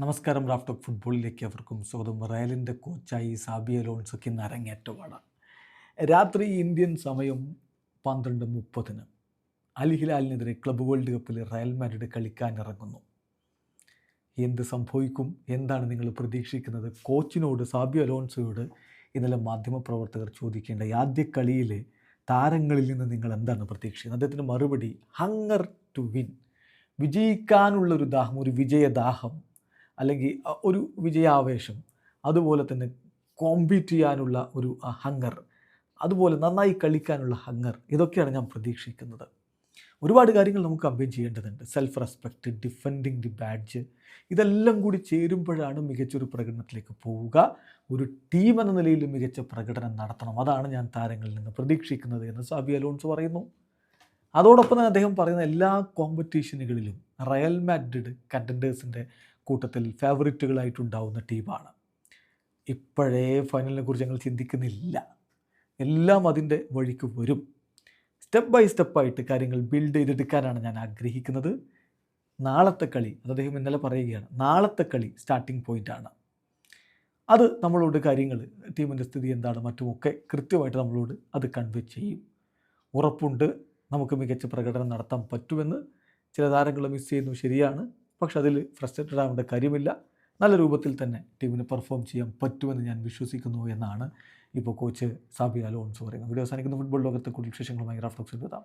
നമസ്കാരം raft of ഫുട്ബോളിലേക്ക് അവർക്കും സ്വാഗതം. റയലിന്റെ കോച്ചായി സാബി അലോൺസൊക്കെ ഇന്ന് അരങ്ങേറ്റമാണ്. രാത്രി ഇന്ത്യൻ സമയം പന്ത്രണ്ട് മുപ്പതിന്. അൽ ഹിലാലിനെതിരെ ക്ലബ് വേൾഡ് കപ്പിൽ റയൽ മാഡ്രിഡ് കളിക്കാൻ ഇറങ്ങുന്നു എന്ത് സംഭവിക്കും? എന്താണ് നിങ്ങൾ പ്രതീക്ഷിക്കുന്നത്? കോച്ചിനോട് സാബി അലോൺസോയോട് ഇന്നലെ മാധ്യമപ്രവർത്തകർ ചോദിക്കേണ്ട ആദ്യ കളിയിൽ താരങ്ങളിൽ നിന്ന് നിങ്ങൾ എന്താണ് പ്രതീക്ഷിക്കുന്നത്? അദ്ദേഹത്തിന് മറുപടി ഹങ്ങർ ടു വിൻ. വിജയിക്കാനുള്ളൊരു ദാഹം ഒരു വിജയദാഹം അല്ലെങ്കിൽ ഒരു വിജയാവേശം അതുപോലെ തന്നെ കോമ്പീറ്റ് ചെയ്യാനുള്ള ഒരു ഹങ്ങർ അതുപോലെ നന്നായി കളിക്കാനുള്ള ഹങ്ങർ ഇതൊക്കെയാണ് ഞാൻ പ്രതീക്ഷിക്കുന്നത്. ഒരുപാട് കാര്യങ്ങൾ നമുക്ക് കമ്പയിൻ ചെയ്യേണ്ടതുണ്ട്. Self respect defending the badge ഇതെല്ലാം കൂടി ചേരുമ്പോഴാണ് മികച്ചൊരു പ്രകടനത്തിലേക്ക് പോവുക. ഒരു ടീം എന്ന നിലയിൽ മികച്ച പ്രകടനം നടത്തണം. അതാണ് ഞാൻ താരങ്ങളിൽ നിന്ന് പ്രതീക്ഷിക്കുന്നത് എന്ന് സാബി അലോൺസ് പറയുന്നു. അതോടൊപ്പം തന്നെ അദ്ദേഹം പറയുന്ന എല്ലാ കോമ്പറ്റീഷനുകളിലും റയൽ മാഡ്രിഡ് കണ്ടന്റേഴ്സിന്റെ കൂട്ടത്തിൽ ഫേവറിറ്റുകളായിട്ടുണ്ടാവുന്ന ടീമാണ്. ഇപ്പോഴേ ഫൈനലിനെ കുറിച്ച് ഞങ്ങൾ ചിന്തിക്കുന്നില്ല. എല്ലാം അതിന്റെ വഴിക്ക് വരും. സ്റ്റെപ്പ് ബൈ സ്റ്റെപ്പായിട്ട് കാര്യങ്ങൾ ബിൽഡ് ചെയ്തെടുക്കാനാണ് ഞാൻ ആഗ്രഹിക്കുന്നത്. നാളത്തെ കളി അത് അദ്ദേഹം ഇന്നലെ പറയുകയാണ് നാളത്തെ കളി സ്റ്റാർട്ടിംഗ് പോയിന്റാണ് അത് നമ്മളോട് കാര്യങ്ങൾ ടീമിന്റെ സ്ഥിതി എന്താണ് മറ്റുമൊക്കെ കൃത്യമായിട്ട് നമ്മളോട് അത് കൺവേ ചെയ്യും. ഉറപ്പുണ്ട് നമുക്ക് മികച്ച പ്രകടനം നടത്താൻ പറ്റുമെന്ന് ചില താരങ്ങൾ മിസ് ചെയ്യുന്നു ശരിയാണ്. പക്ഷെ അതിൽ ഫ്രസ്ട്രേറ്റഡ് ആവേണ്ട കാര്യമില്ല. നല്ല രൂപത്തിൽ തന്നെ ടീമിന് പെർഫോം ചെയ്യാൻ പറ്റുമെന്ന് ഞാൻ വിശ്വസിക്കുന്നു എന്നാണ് ഇപ്പോൾ കോച്ച് സാബി അലോൺസ് പറയുന്നത്. വീഡിയോ അവസാനിക്കുന്ന. ഫുട്ബോൾ ലോകത്തെ കൂടുതൽ വിശേഷങ്ങളുമായി റാഫ്റ്റോക്സ് എഴുതാം